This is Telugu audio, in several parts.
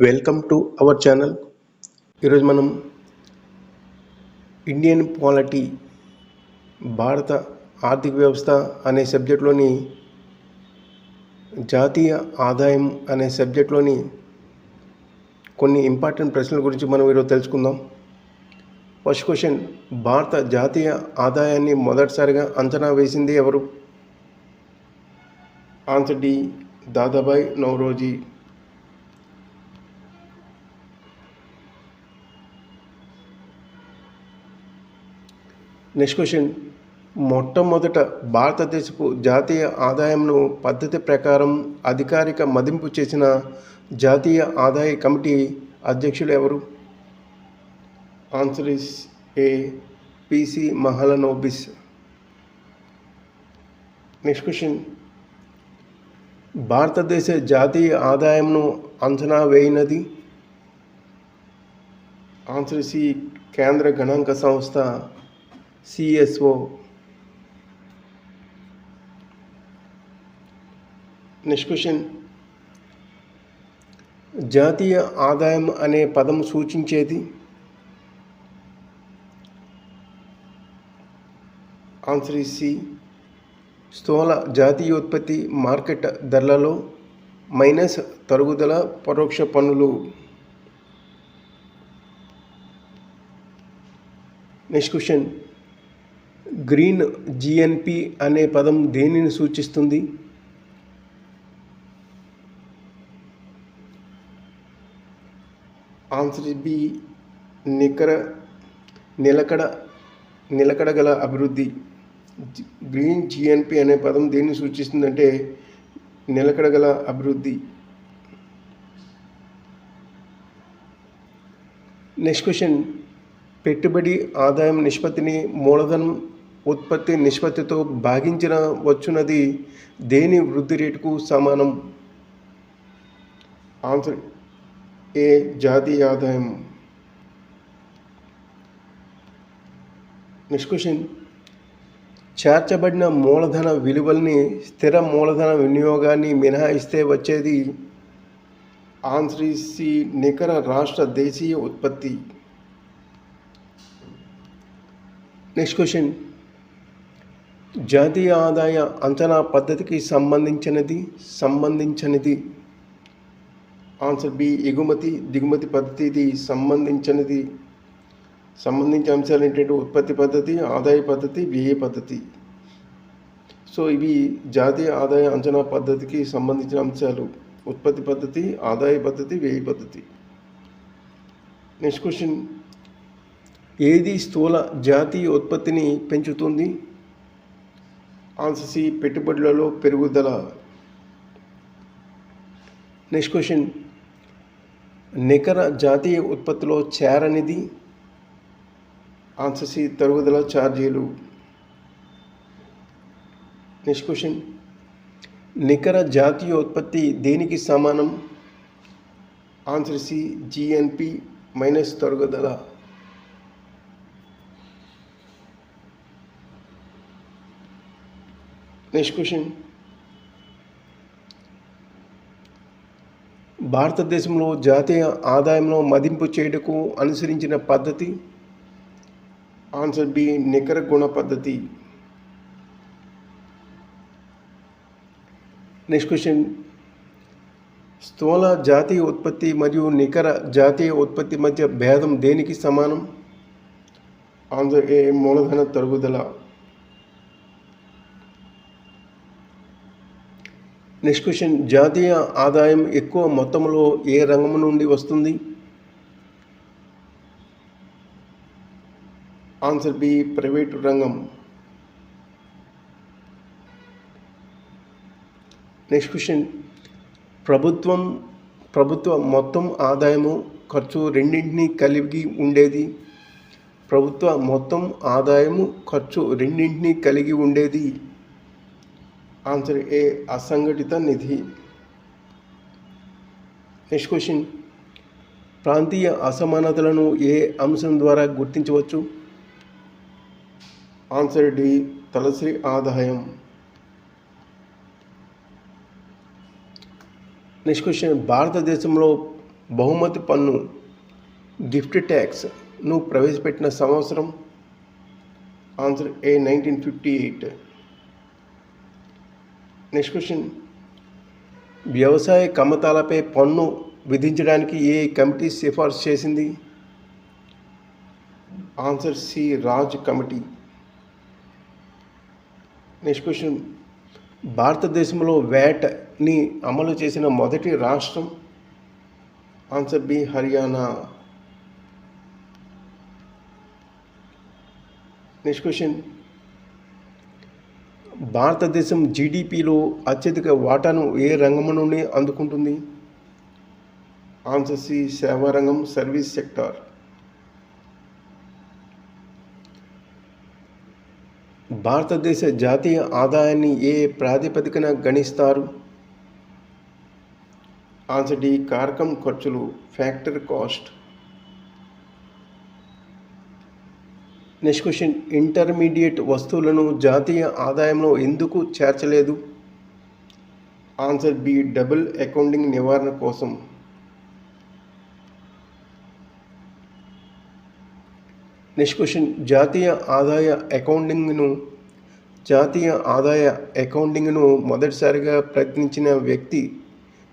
వెల్కమ్ టు అవర్ ఛానల్ ఈరోజు మనం ఇండియన్ పాలిటీ భారత ఆర్థిక వ్యవస్థ అనే సబ్జెక్ట్లోని జాతీయ ఆదాయం అనే సబ్జెక్ట్లోని కొన్ని ఇంపార్టెంట్ ప్రశ్నల గురించి మనం ఈరోజు తెలుసుకుందాం. ఫస్ట్ క్వశ్చన్ భారత జాతీయ ఆదాయాన్ని మొదటిసారిగా అంచనా వేసింది ఎవరు? Answer D Dadabhai Naoroji next question మొట్టమొదట భారతదేశపు జాతీయ ఆదాయంను పద్ధతి ప్రకారం అధికారిక మదింపు చేసిన జాతీయ ఆదాయ కమిటీ అధ్యక్షులు ఎవరు? Answer is A PC Mahalanobis next question భారతదేశ జాతీయ ఆదాయంను అంచనా వేయినది? ఆన్సర్ సి కేంద్ర గణాంక సంస్థ సిఎస్ఓ. Next question. జాతీయ ఆదాయం అనే పదం సూచించేది? Answer C. స్థూల జాతీయోత్పత్తి మార్కెట్ ధరలలో మైనస్ తరుగుదల పరోక్ష పన్నులు. Next question. గ్రీన్ జిఎన్పి అనే పదం దేనిని సూచిస్తుంది? ఆన్సర్ బి నికర నిలకడ నిలకడ గల అభివృద్ధి. గ్రీన్ జిఎన్పి అనే పదం దేన్ని సూచిస్తుందంటే నిలకడ గల అభివృద్ధి. నెక్స్ట్ క్వశ్చన్ పెట్టుబడి ఆదాయం నిష్పత్తిని మూలధనం ఉత్పత్తి నిష్పత్తితో భాగించిన వచ్చున్నది దేని వృద్ధి రేటుకు సమానం? ఆన్సర్ ఏ జాతీయ ఆదాయం. నెక్స్ట్ క్వశ్చన్ చేర్చబడిన మూలధన విలువల్ని స్థిర మూలధన వినియోగాన్ని మినహాయిస్తే వచ్చేది? ఆంధ్రీసి నికర రాష్ట్ర దేశీయ ఉత్పత్తి. నెక్స్ట్ క్వశ్చన్ జాతీయ ఆదాయ అంచనా పద్ధతికి సంబంధించినది సంబంధించినది. ఆన్సర్ బి ఎగుమతి దిగుమతి పద్ధతిది సంబంధించినది. సంబంధించిన అంశాలు ఏంటంటే ఉత్పత్తి పద్ధతి ఆదాయ పద్ధతి వ్యయ పద్ధతి. సో ఇవి జాతీయ ఆదాయ అంచనా పద్ధతికి సంబంధించిన అంశాలు. ఉత్పత్తి పద్ధతి ఆదాయ పద్ధతి వ్యయ పద్ధతి. నెక్స్ట్ క్వశ్చన్ ఏది స్థూల జాతీయ ఉత్పత్తిని పెంచుతుంది? ఆన్సర్ పెట్టుబడులలో పెరుగుదల. నెక్స్ట్ క్వశ్చన్ నికర జాతీయ ఉత్పత్తిలో చేరనిది. ఆన్సర్సి తరుగుదల ఛార్జీలు. నెక్స్ట్ క్వశ్చన్ నికర జాతీయ ఉత్పత్తి దేనికి సమానం? ఆన్సర్ సి జిఎన్పి మైనస్ తరుగుదల. నెక్స్ట్ క్వశ్చన్ భారతదేశంలో జాతీయ ఆదాయంలో మదింపు చేయుటకు అనుసరించిన పద్ధతి? ఆన్సర్ బి నికర గుణ పద్ధతి. నెక్స్ట్ క్వశ్చన్ స్థూల జాతీయ ఉత్పత్తి మరియు నికర జాతీయ ఉత్పత్తి మధ్య భేదం దేనికి సమానం? ఆన్సర్ ఏ మూలధన తరుగుదల. నెక్స్ట్ క్వశ్చన్ జాతీయ ఆదాయం ఎక్కువ మొత్తంలో ఏ రంగం నుండి వస్తుంది? ఆన్సర్ బి ప్రైవేటు రంగం. నెక్స్ట్ క్వశ్చన్ ప్రభుత్వం ప్రభుత్వ మొత్తం ఆదాయము ఖర్చు రెండింటినీ కలిగి ఉండేది. ప్రభుత్వ మొత్తం ఆదాయము ఖర్చు రెండింటినీ కలిగి ఉండేది. ఆన్సర్ ఏ అసంఘటిత నిధి నెక్స్ట్ క్వశ్చన్ ప్రాంతీయ అసమానతలను ఏ అంశం ద్వారా గుర్తించవచ్చు? ఆన్సర్ డి తలసరి ఆదాయం. నెక్స్ట్ క్వశ్చన్ భారతదేశంలో బహుమతి పన్ను గిఫ్ట్ ట్యాక్స్ను ప్రవేశపెట్టిన సంవత్సరం? Answer A nineteen fifty eight next question వ్యవసాయ కమ్మతాలపై పన్ను విధించడానికి ఏ కమిటీ సిఫార్సు చేసింది? Answer C Raj committee. Next question భారతదేశంలో వ్యాట్ని అమలు చేసిన మొదటి రాష్ట్రం? Answer B Haryana. Next question భారతదేశం జీడిపిలో అత్యధిక వాటాను ఏ రంగం నుండి అందుకుంటుంది? ఆన్సర్ సి సేవా రంగం సర్వీస్ సెక్టార్. భారతదేశ జాతీయ ఆదాయాన్ని ఏ ప్రాతిపదికన గణిస్తారు? ఆన్సర్ డి కారకం ఖర్చులు factory cost. Next question intermediate వస్తువులను జాతీయ ఆదాయంలో ఎందుకు చేర్చలేదు? ఆన్సర్ బి డబుల్ అకౌంటింగ్ నివారణ కోసం. నెక్స్ట్ క్వశ్చన్ జాతీయ ఆదాయ అకౌంటింగ్ను జాతీయ ఆదాయ అకౌంటింగ్ను మొదటిసారిగా ప్రయత్నించిన వ్యక్తి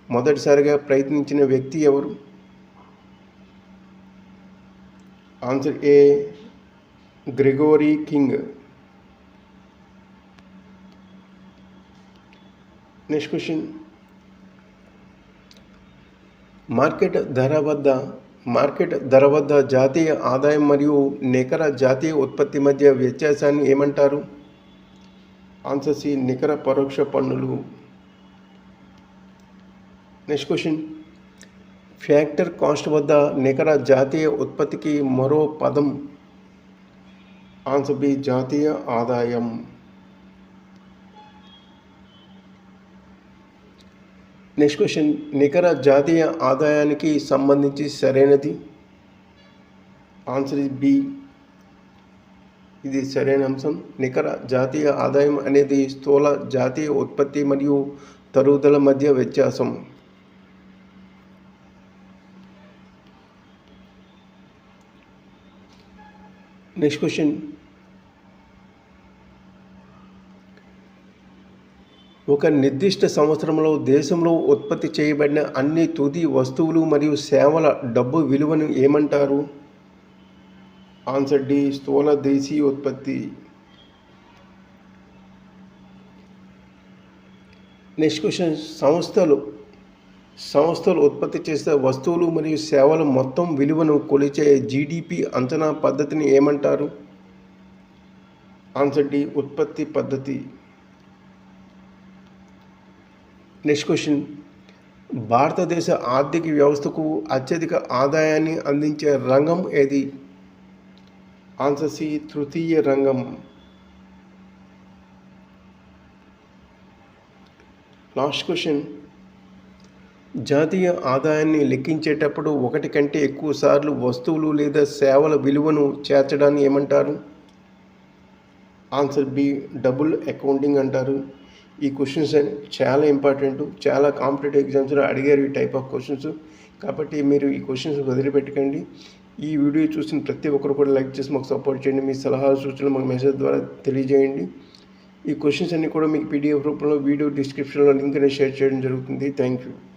మొదటిసారిగా ప్రయత్నించిన వ్యక్తి ఎవరు? Answer A Gregory King. Next question. Market ధర వద్ద మార్కెట్ ధర వద్ద జాతీయ ఆదాయం మరియు నికర జాతీయ ఉత్పత్తి మధ్య వ్యత్యాసాన్ని ఏమంటారు? ఆన్సర్ సి నికర పరోక్ష పన్నులు. Next question. ఫ్యాక్టర్ కాస్ట్ వద్ద నికర జాతీయ ఉత్పత్తికి మరో పదం ఆన్సర్ బి జాతీయ ఆదాయం. నెక్స్ట్ క్వశ్చన్ నికర జాతీయ ఆదాయానికి సంబంధించి సరైనది? Answer is B. ఇది సరైన అంశం. నికర జాతీయ ఆదాయం అనేది స్థూల జాతీయ ఉత్పత్తి మరియు తరుగుదల మధ్య వ్యత్యాసం. నెక్స్ట్ క్వశ్చన్ ఒక నిర్దిష్ట సంవత్సరంలో దేశంలో ఉత్పత్తి చేయబడిన అన్ని తుది వస్తువులు మరియు సేవల డబ్బు విలువను ఏమంటారు? ఆన్సర్ డి స్థూల దేశీయ ఉత్పత్తి. నెక్స్ట్ క్వశ్చన్ సంస్థలు సంస్థలు ఉత్పత్తి చేసే వస్తువులు మరియు సేవల మొత్తం విలువను కొలిచే జీడిపి అంచనా పద్ధతిని ఏమంటారు? ఆన్సర్ డి ఉత్పత్తి పద్ధతి. నెక్స్ట్ క్వశ్చన్ భారతదేశ ఆర్థిక వ్యవస్థకు అత్యధిక ఆదాయాన్ని అందించే రంగం ఏది? ఆన్సర్ సి తృతీయ రంగం. లాస్ట్ క్వశ్చన్ జాతీయ ఆదాయాన్ని లెక్కించేటప్పుడు ఒకటి కంటే ఎక్కువ సార్లు వస్తువులు లేదా సేవల విలువను చేర్చడాన్ని ఏమంటారు? ఆన్సర్ బి డబుల్ అకౌంటింగ్ అంటారు. ఈ క్వశ్చన్స్ చాలా ఇంపార్టెంట్. చాలా కాంపిటేటివ్ ఎగ్జామ్స్లో అడిగారు ఈ టైప్ ఆఫ్ క్వశ్చన్స్. కాబట్టి మీరు ఈ క్వశ్చన్స్ వదిలిపెట్టకండి. ఈ వీడియో చూసిన ప్రతి ఒక్కరు కూడా లైక్ చేసి మాకు సపోర్ట్ చేయండి. మీ సలహాలు సూచనలు మాకు మెసేజ్ ద్వారా తెలియజేయండి. ఈ క్వశ్చన్స్ అన్నీ కూడా మీకు పీడిఎఫ్ రూపంలో వీడియో డిస్క్రిప్షన్లో లింక్ అనేది షేర్ చేయడం జరుగుతుంది. Thank you.